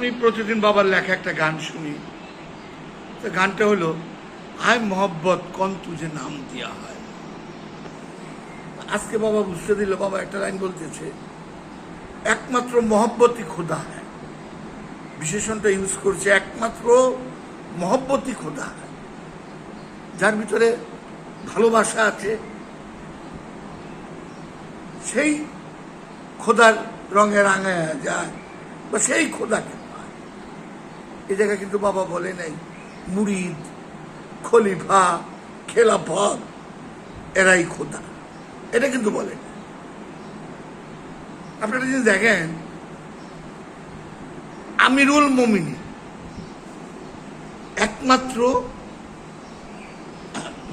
আমি প্রতিদিন বাবার লেখা একটা গান শুনি। গানটা হলো আয় মোহব্বত কন তুঝে নাম দিয়া হয়। আজকে বাবা বুঝতে দিল, বাবা একটা লাইন বলতেছে, একমাত্র মহব্বতই খোদা হয়। বিশেষণটা ইউজ করছে, একমাত্র মহব্বতই খোদা হয়। যার ভিতরে ভালোবাসা আছে, সেই খোদার রঙে রাঙায় যায়, বা সেই খোদাকে এ জায়গায় কিন্তু বাবা বলে নাই, মুরিদ, খলিফা খেলাফত এরাই খোদা। এটা কিন্তু বলে আপনারা যদি দেখেন, আমিরুল মমিনী একমাত্র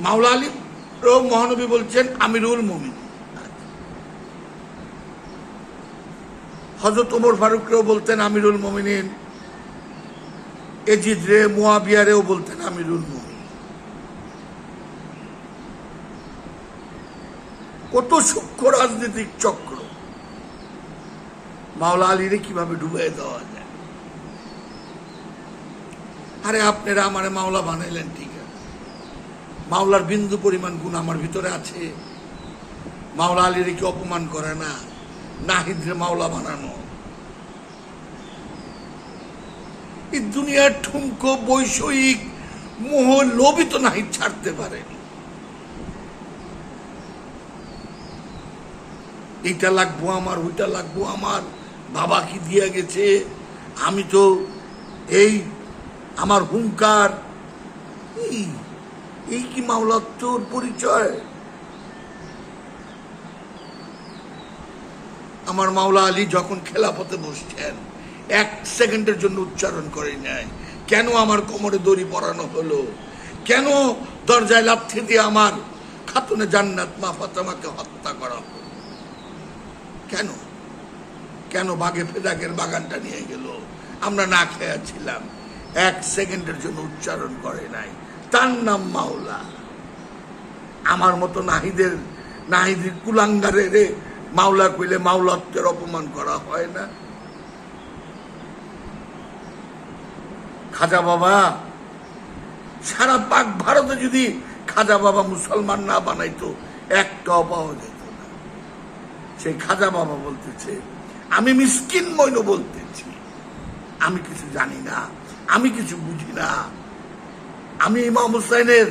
মাওলা আলী মহানবী বলছেন আমিরুল মমিন হজরত ওমর ফারুকরেও বলতেন আমিরুল মমিনিন। এজিদ রে মুয়াবিয়ারেও বলতেন আমিরুল কত সূক্ষ্ম রাজনৈতিক চক্র। মাওলা আলীরে কীভাবে ডুবিয়ে দেওয়া যায়? আরে, আপনারা আমারে মাওলা বানাইলেন ঠিক আছে। মাওলার বিন্দু পরিমাণ গুণ আমার ভিতরে আছে। মাওলা আলীরে কি অপমান করে না? নাহিদরে মাওলা বানানো। এই দুনিয়ার ঠুমকো বৈষয়িক মোহ লোভিত নাহিদ ছাড়তে পারেনি এইটা লাগবো আমার, ওইটা লাগবো আমার, বাবা কি দিয়ে গেছে? আমি তো এই আমার হুঙ্কার এই কি মাওলাত্মর পরিচয়? আমার মাওলা আলী যখন খেলাফতে বসছেন এক সেকেন্ডের জন্য উচ্চারণ করে নাই কেন আমার কোমরে দড়ি পরানো হলো? কেন দরজায় লাথি দিয়ে আমার খাতুনে জান্নাত মা ফাতেমাকে হত্যা করা হলো? কেন? কেন বাঘে ফেদাকের বাগানটা নিয়ে গেল? আমরা না খেয়েছিলাম। এক সেকেন্ডের জন্য উচ্চারণ করে নাই। তার নাম মাওলা। আমার মতো নাহিদের নাহিদের কুলাঙ্গারে রে মাওলা কইলে মাওলাত্বের অপমান করা হয় না। খাজা বাবা। সারা পাক ভারতে যদি খাজা বাবা মুসলমান না বানাইতো একটাও পাওয়া যেত না। সেই খাজা বাবা বলতেছে আমি মিসকিন মইন বলতেছি। আমি কিছু জানি না আমি কিছু বুঝি না। আমি ইমাম হুসাইনের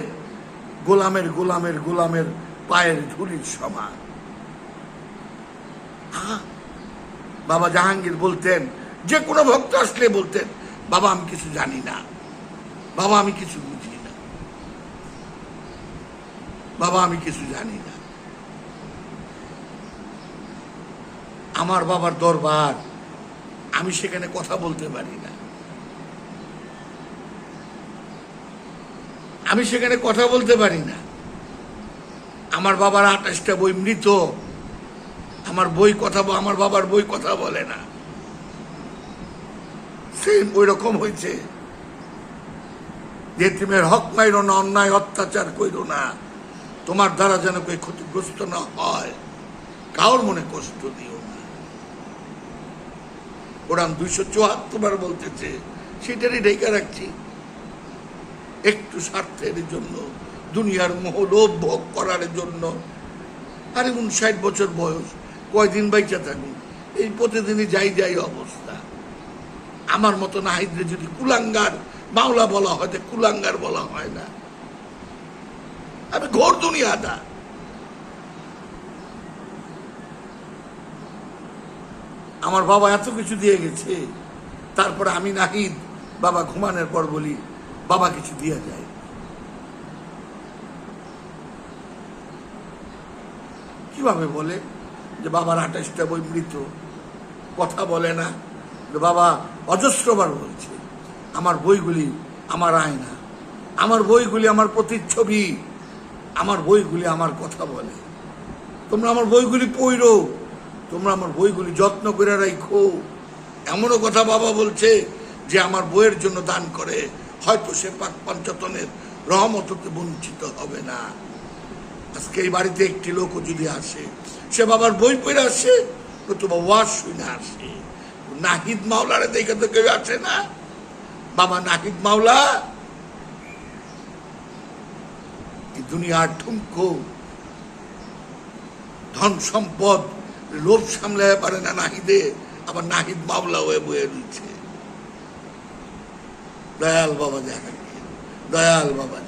গোলামের গোলামের গোলামের পায়ের ধুলির সমান। হ্যাঁ, বাবা জাহাঙ্গীর বলতেন যে কোনো ভক্ত আসলে বলতেন বাবা, আমি কিছু জানি না। বাবা, আমি কিছু বুঝি না। বাবা, আমি কিছু জানি না। আমার বাবার দরবার, আমি সেখানে কথা বলতে পারি না। আমি সেখানে কথা বলতে পারি না। আমার বাবার আঠাশটা বই মৃত। আমার বই কথা আমার বাবার বই কথা বলে না। সেম ওই রকম হয়েছে। যে তিমের হক মাইরো না, অন্যায় অত্যাচার কইরো না, তোমার দ্বারা যেন কেউ ক্ষতিগ্রস্ত না হয়, কারোর মনে কষ্ট দিও না। কোরআন দুইশো চুয়াত্তর বলতেছে, সেটারই ঢেকে রাখছি। একটু স্বার্থের জন্য, দুনিয়ার মোহ লোভ ভোগ করার জন্য। আরে উনষাট বছর বয়স, কয়দিন বাইচা থাকুন, এই প্রতিদিনই যাই যাই অবস্থা। আমার মতো নাহিদরে যদি কুলাঙ্গার মাওলা বলা হয়, তো কুলাঙ্গার বলা হয় না। আমি ঘোর দুনিয়াদা আমার বাবা এত কিছু দিয়ে গেছে, তারপরে আমি নাহিদ, বাবা ঘুমানোর পর বলি, বাবা কিছু দিয়ে যায়। কীভাবে বলে? যে বাবার আঠাশটা বই মৃত। কথা বলে না। বাবা অজস্রবার বলছে, আমার বইগুলি আমার আয়না, আমার বইগুলি আমার প্রতিচ্ছবি, আমার বইগুলি আমার কথা বলে। তোমরা আমার বইগুলি পড়ো, তোমরা আমার বইগুলি যত্ন করে রাখো এমনও কথা বাবা বলছে যে আমার বইয়ের জন্য দান করে, হয়তো সে পাক পঞ্চতনের রহমত বঞ্চিত হবে না। আজকে এই বাড়িতে একটি লোকও যদি আসে, সে বাবার বই পড়ে আসে, নতুবা ওয়াজ শুনে আসে। নাহিদ মাওলারে দেখে তো কেউ আসে না। বাবা নাহিদ মাওলা দুনিয়ার ঠুমকো ধন সম্পদ, লোভ সামলাতে পারে না নাহিদে, আবার নাহিদ মাওলা হয়ে বয়ে রয়েছে। দয়াল বাবা দেখেন দয়াল বাবা